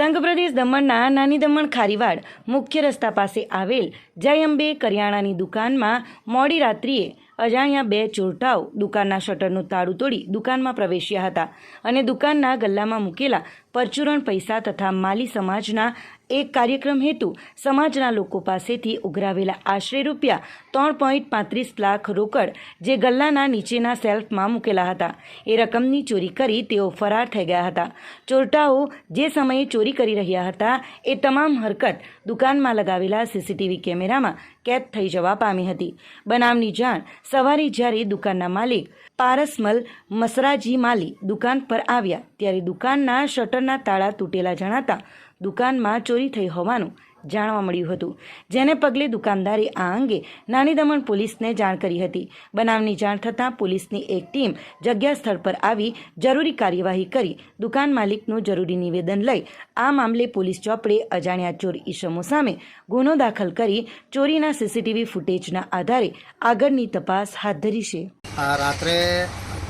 સંઘ પ્રદેશ દમણના નાની દમણ ખારીવાડ મુખ્ય રસ્તા પાસે આવેલ જય અંબે કરિયાણાની દુકાનમાં મોડી રાત્રિએ અજાણ્યા બે ચોરટાઓ દુકાનના શટરનું તાળું તોડી દુકાનમાં પ્રવેશ્યા હતા અને દુકાનના ગલ્લામાં મૂકેલા પરચુરણ પૈસા તથા માલી સમાજના એક કાર્યક્રમ હેતુ સમાજના લોકો પાસેથી ઉઘરાવેલા આશરે રૂપિયા ત્રણ પોઈન્ટ પાંત્રીસ લાખ રોકડ જે ગલ્લાના નીચેના સેલ્ફમાં મૂકેલા હતા. એ રકમની ચોરી કરી તેઓ ફરાર થઈ ગયા હતા. ચોરટાઓ જે સમયે ચોરી કરી રહ્યા હતા એ તમામ હરકત દુકાનમાં લગાવેલા સીસીટીવી કેમેરામાં કેદ થઈ જવા પામી હતી. બનાવની જાણ સવારે જ્યારે દુકાનના માલિક પારસમલ મસરાજી માલી દુકાન પર આવ્યા, ત્યારે દુકાનના શટરના તાળા તૂટેલા જણાતા દુકાનમાં ચોરી થઈ હોવાનું જાણવા મળ્યું હતું. જેને પગલે દુકાનદારે આ અંગે નાની દમણ પોલીસને જાણ કરી હતી. બનાવની જાણ થતાં પોલીસની એક ટીમ જગ્યા સ્થળ પર આવી જરૂરી કાર્યવાહી કરી દુકાન માલિકનું જરૂરી નિવેદન લઈ આ મામલે પોલીસ ચોપડે અજાણ્યા ચોર ઈસમો સામે ગુનો દાખલ કરી ચોરીના સીસીટીવી ફૂટેજના આધારે આગળની તપાસ હાથ ધરી છે. રાત્રે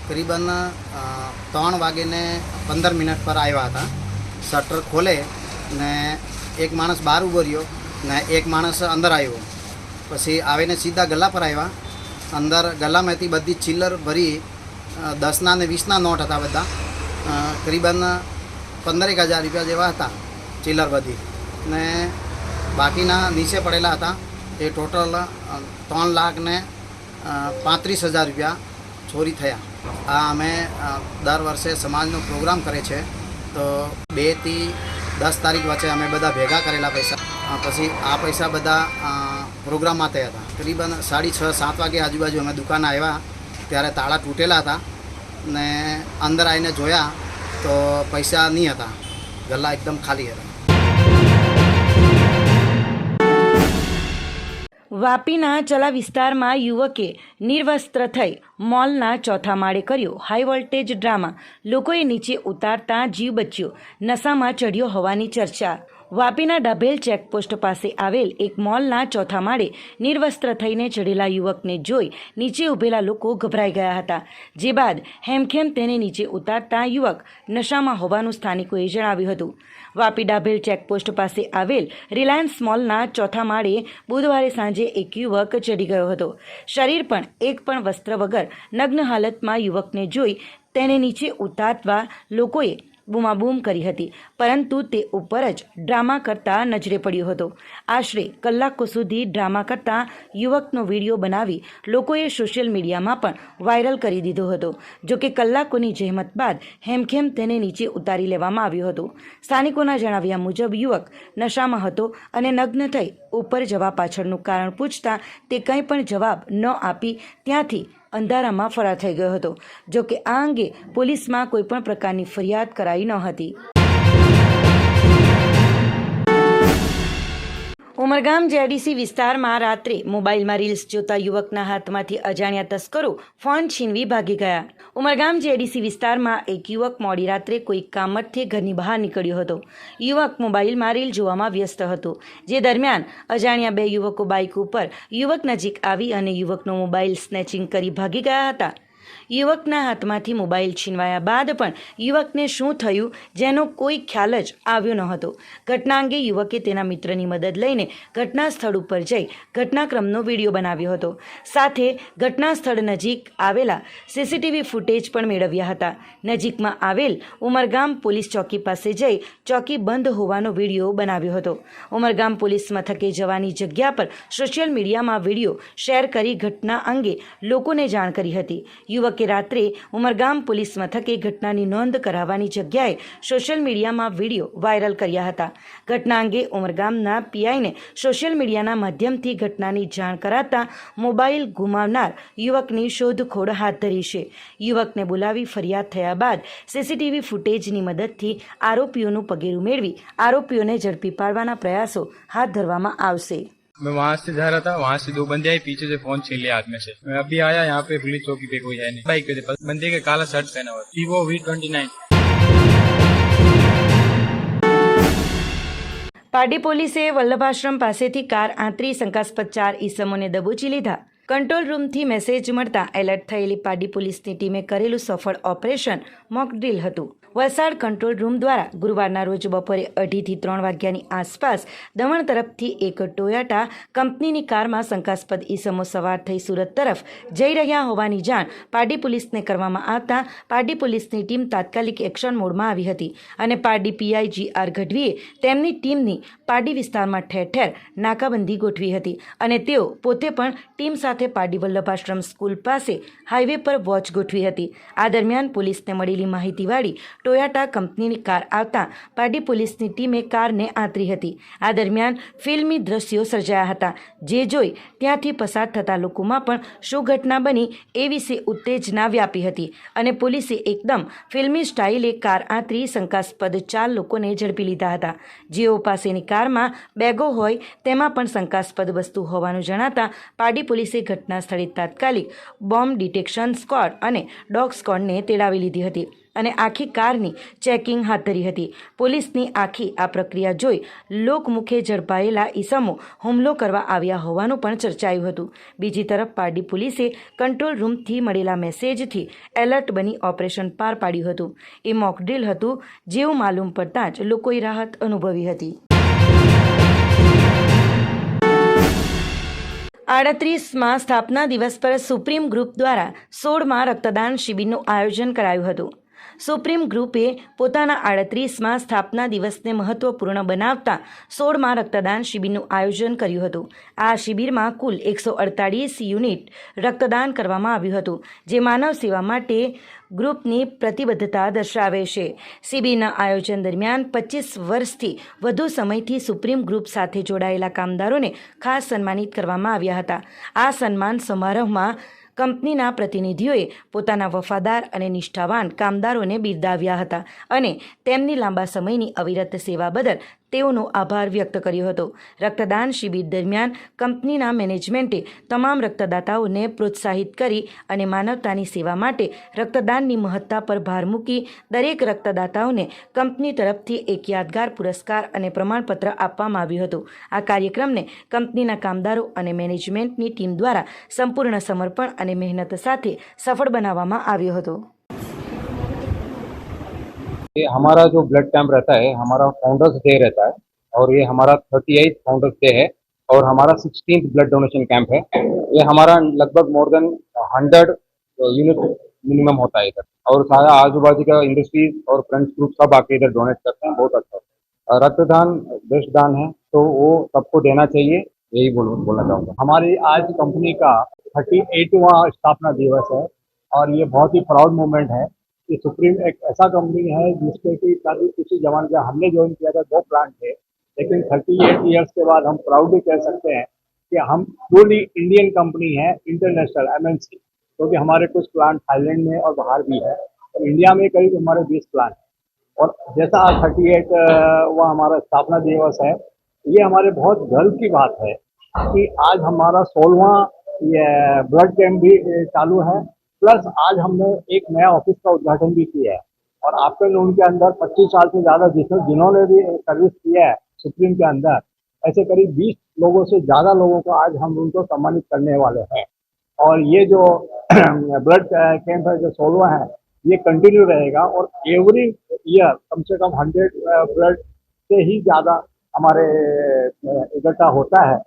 કરીબન ત્રણ વાગીને પંદર મિનિટ પર આવ્યા હતા. શટર ખોલે ને એક માણસ બહાર ઊભો રહ્યો ને એક માણસ અંદર આવ્યો. પછી આવીને સીધા ગલ્લા પર આવ્યા. અંદર ગલ્લામાંથી બધી ચિલ્લર ભરી દસના ને વીસના નોટ હતા બધા. કરીબન પંદરેક હજાર રૂપિયા જેવા હતા ચિલ્લર બધી. ને બાકીના નીચે પડેલા હતા. એ ટોટલ ત્રણ લાખ ને પાંત્રીસ હજાર રૂપિયા ચોરી થયા. આ અમે દર વર્ષે સમાજનો પ્રોગ્રામ કરે છે. તો બેથી દસ તારીખ વચ્ચે અમે બધા ભેગા કરેલા પૈસા. પછી આ પૈસા બધા પ્રોગ્રામમાં થયા હતા. કરીબન સાડી છ, સાત વાગે આજુબાજુ અમે દુકાન આવ્યા. ત્યારે તાળા તૂટેલા હતા. ને અંદર આવીને જોયા તો પૈસા નહીં હતા. ગલ્લા એકદમ ખાલી હતા. વાપીના ચલા વિસ્તારમાં યુવકે નિર્વસ્ત્ર થઈ મોલના ચોથા માળે કર્યો હાઈ વોલ્ટેજ ડ્રામા. લોકોએ નીચે ઉતારતા જીવ બચ્યો. નશામાં ચઢ્યો હોવાની ચર્ચા. વાપીના ડાભેલ ચેકપોસ્ટ પાસે આવેલ એક મોલના ચોથા માળે નિર્વસ્ત્ર થઈને ચડેલા યુવકને જોઈ નીચે ઊભેલા લોકો ગભરાઈ ગયા હતા. જે બાદ હેમખેમ તેને નીચે ઉતારતા યુવક નશામાં હોવાનું સ્થાનિકોએ જણાવ્યું હતું. વાપી ડાભેલ ચેકપોસ્ટ પાસે આવેલ રિલાયન્સ મોલના ચોથા માળે બુધવારે સાંજે એક યુવક ચડી ગયો હતો. શરીર પણ એક પણ વસ્ત્ર વગર નગ્ન હાલતમાં યુવકને જોઈ તેને નીચે ઉતારવા લોકોએ બૂમાબૂમ કરી હતી. પરંતુ તે ઉપર જ ડ્રામા કરતા નજરે પડ્યો હતો. આશરે કલાકો સુધી ડ્રામા કરતા યુવકનો વીડિયો બનાવી લોકોએ સોશિયલ મીડિયામાં પણ વાયરલ કરી દીધો હતો. જોકે કલાકોની જહેમત બાદ હેમખેમ તેને નીચે ઉતારી લેવામાં આવ્યો હતો. સ્થાનિકોના જણાવ્યા મુજબ યુવક નશામાં હતો અને નગ્ન થઈ ઉપર જવા પાછળનું કારણ પૂછતા તે કંઈ પણ જવાબ ન આપી ત્યાંથી અંધારામાં ફરાર થઈ ગયો હતો. જોકે આ અંગે પોલીસમાં કોઈપણ પ્રકારની ફરિયાદ કરાઈ ન હતી. ઉમરગામ જેડીસી વિસ્તારમાં રાત્રે મોબાઈલમાં રીલ્સ જોતા યુવકના હાથમાંથી અજાણ્યા તસ્કરો ફોન છીનવી ભાગી ગયા. ઉમરગામ જેડીસી વિસ્તારમાં એક યુવક મોડી રાત્રે કોઈ કામતથી ઘરની બહાર નીકળ્યો હતો. યુવક મોબાઈલમાં રીલ જોવામાં વ્યસ્ત હતો. જે દરમિયાન અજાણ્યા બે યુવકો બાઇક ઉપર યુવક નજીક આવી અને યુવકનો મોબાઈલ સ્નેચિંગ કરી ભાગી ગયા હતા. યુવકના હાથમાંથી મોબાઈલ છીનવાયા બાદ પણ યુવકને શું થયું જેનો કોઈ ખ્યાલ જ આવ્યો ન હતો ઘટના અંગે યુવકે તેના મિત્રની મદદ લઈને ઘટના સ્થળ ઉપર જઈ ઘટનાક્રમનો વીડિયો બનાવ્યો હતો. સાથે ઘટના સ્થળ નજીક આવેલા સીસીટીવી ફૂટેજ પણ મેળવ્યા હતા. નજીકમાં આવેલ ઉમરગામ પોલીસ ચોકી પાસે જઈ ચોકી બંધ હોવાનો વીડિયો બનાવ્યો હતો. ઉમરગામ પોલીસ મથકે જવાની જગ્યા પર સોશિયલ મીડિયામાં વીડિયો શેર કરી ઘટના અંગે લોકોને જાણ કરી હતી. યુવકે રાત્રે ઉમરગામ પોલીસ મથકે ઘટનાની નોંધ કરાવવાની જગ્યાએ સોશિયલ મીડિયામાં વીડિયો વાયરલ કર્યા હતા. ઘટના અંગે ઉમરગામના પીઆઈને સોશિયલ મીડિયાના માધ્યમથી ઘટનાની જાણ કરાતા મોબાઈલ ગુમાવનાર યુવકની શોધખોળ હાથ ધરી છે. યુવકને બોલાવી ફરિયાદ થયા બાદ સીસીટીવી ફૂટેજની મદદથી આરોપીઓનું પગેરું મેળવી આરોપીઓને ઝડપી પાડવાના પ્રયાસો હાથ ધરવામાં આવશે. मैं वहां से जा रहा था वहां से दो बंदे आए पीछे से फोन छीन लिया हाथ में से मैं अभी आया यहाँ पे पुलिस चौकी पे कोई है नहीं बाइक पे थे बस बंदे के काला शर्ट पहना हुआ Vivo V twenty nine Pardi પોલીસે વલ્લભાશ્રમ પાસેથી કાર આંતરી શંકાસ્પદ ચાર ઈસમોને દબોચી લીધા કંટ્રોલ રૂમથી મેસેજ મળતા એલર્ટ થયેલી પારડી પોલીસની ટીમે કરેલું સફળ ઓપરેશન મોક ડ્રીલ હતું વલસાડ કંટ્રોલ રૂમ દ્વારા ગુરુવારના રોજ બપોરે અઢીથી ત્રણ વાગ્યાની આસપાસ દમણ તરફથી એક ટોયોટા કંપનીની કારમાં શંકાસ્પદ ઈસમો સવાર થઈ સુરત તરફ જઈ રહ્યા હોવાની જાણ પારડી પોલીસને કરવામાં આવતા પારડી પોલીસની ટીમ તાત્કાલિક એક્શન મોડમાં આવી હતી અને પારડી પીઆઈ જી આર ગઢવીએ તેમની ટીમની પારડી વિસ્તારમાં ઠેર ઠેર નાકાબંધી ગોઠવી હતી અને તેઓ પોતે પણ ટીમ સાથે પારડી વલ્લભાશ્રમ સ્કૂલ પાસે હાઈવે પર વોચ ગોઠવી હતી. આ દરમિયાન પોલીસને મળેલી માહિતીવાળી ટોયાટા કંપનીની કાર આવતા પારડી પોલીસની ટીમે કારને આંતરી હતી. આ દરમિયાન ફિલ્મી દ્રશ્યો સર્જાયા હતા, જે જોઈ ત્યાંથી પસાર થતા લોકોમાં પણ શું ઘટના બની એ વિશે ઉત્તેજના વ્યાપી હતી અને પોલીસે એકદમ ફિલ્મી સ્ટાઇલે કાર આંતરી શંકાસ્પદ ચાર લોકોને ઝડપી લીધા હતા. જેઓ પાસેની કારમાં બેગો હોય તેમાં પણ શંકાસ્પદ વસ્તુ હોવાનું જણાતા પારડી પોલીસે ઘટના સ્થળે તાત્કાલિક બોમ્બ ડિટેક્શન સ્કોડ અને ડોગ સ્કોડને તેડાવી લીધી હતી. અને આખી કારની ચેકિંગ હાથ ધરી હતી. પોલીસની આખી આ પ્રક્રિયા જોઈ લોકમુખે ઝડપાયેલા ઈસમો હુમલો કરવા આવ્યા હોવાનું પણ ચર્ચાયું હતું. બીજી તરફ પારડી પોલીસે કંટ્રોલ રૂમથી મળેલા મેસેજથી એલર્ટ બની ઓપરેશન પાર પાડ્યું હતું. એ મોકડ્રીલ હતું, જેવું માલુમ પડતાં જ લોકોએ રાહત અનુભવી હતી. આડત્રીસમાં સ્થાપના દિવસ પર સુપ્રીમ ગ્રુપ દ્વારા સોળમાં રક્તદાન શિબિરનું આયોજન કરાયું હતું. સુપ્રીમ ગ્રુપે પોતાના આડત્રીસમાં સ્થાપના દિવસને મહત્વપૂર્ણ બનાવતા સોળમાં રક્તદાન શિબિરનું આયોજન કર્યું હતું. આ શિબિરમાં કુલ એકસો અડતાળીસ યુનિટ રક્તદાન કરવામાં આવ્યું હતું, જે માનવ સેવા માટે ગ્રુપની પ્રતિબદ્ધતા દર્શાવે છે. શિબિરના આયોજન દરમિયાન પચીસ વર્ષથી વધુ સમયથી સુપ્રીમ ગ્રુપ સાથે જોડાયેલા કામદારોને ખાસ સન્માનિત કરવામાં આવ્યા હતા. આ સન્માન સમારોહમાં કંપનીના પ્રતિનિધિઓએ પોતાના વફાદાર અને નિષ્ઠાવાન કામદારોને બિરદાવ્યા હતા અને તેમની લાંબા સમયની અવિરત સેવા બદલ તેઓનો આભાર વ્યક્ત કર્યો હતો. રક્તદાન શિબિર દરમિયાન કંપનીના મેનેજમેન્ટે તમામ રક્તદાતાઓને પ્રોત્સાહિત કરી અને માનવતાની સેવા માટે રક્તદાનની મહત્તા પર ભાર મૂકી દરેક રક્તદાતાઓને કંપની તરફથી એક યાદગાર પુરસ્કાર અને પ્રમાણપત્ર આપવામાં આવ્યું હતું. આ કાર્યક્રમને કંપનીના કામદારો અને મેનેજમેન્ટની ટીમ દ્વારા સંપૂર્ણ સમર્પણ અને મહેનત સાથે સફળ બનાવવામાં આવ્યો હતો. ये हमारा जो ब्लड कैंप रहता है हमारा फाउंडर्स डे रहता है और ये हमारा थर्टी एट फाउंडर्स डे है और हमारा सिक्सटीन ब्लड डोनेशन कैंप है। ये हमारा लगभग more than hundred unit minimum होता है इधर और सारा आजू बाजू का इंडस्ट्रीज़ और फ्रेंड्स ग्रुप सब आके इधर डोनेट करते हैं बहुत अच्छा रक्तदान बेस्ट दान है तो वो सबको देना चाहिए यही बोल, बोलना चाहूँगा। हमारी आज कंपनी का थर्टी एटवा स्थापना दिवस है और ये बहुत ही प्राउड मोमेंट है। कि सुप्रीम एक ऐसा कंपनी है जिसके कि कभी किसी जवान का हमने ज्वाइन किया था, दो प्लांट थे। लेकिन थर्टी एट ईयर्स के बाद हम प्राउडली कह सकते हैं कि हम पूरी इंडियन कंपनी है इंटरनेशनल एम एमएनसी क्योंकि हमारे कुछ प्लांट थाईलैंड में और बाहर भी है। और इंडिया में करीब हमारे बीस प्लांट और जैसा आज थर्टी एट वह हमारा स्थापना दिवस है, ये हमारे बहुत गर्व की बात है कि आज हमारा सोलवा ब्लड कैंप भी चालू है। प्लस आज हमने एक नया ऑफ़िस का उद्घाटन भी किया है। और आपके लोन के अंदर 25 साल से ज़्यादा जिसने जिन्होंने भी सर्विस किया है सुप्रीम के अंदर, ऐसे करीब 20 लोगों से ज़्यादा लोगों को आज हम उनको सम्मानित करने वाले हैं। और ये जो ब्लड कैंप है, जो सोलवा है, ये कंटिन्यू रहेगा और एवरी ईयर कम से कम हंड्रेड ब्लड से ही ज़्यादा हमारे इकट्ठा होता है।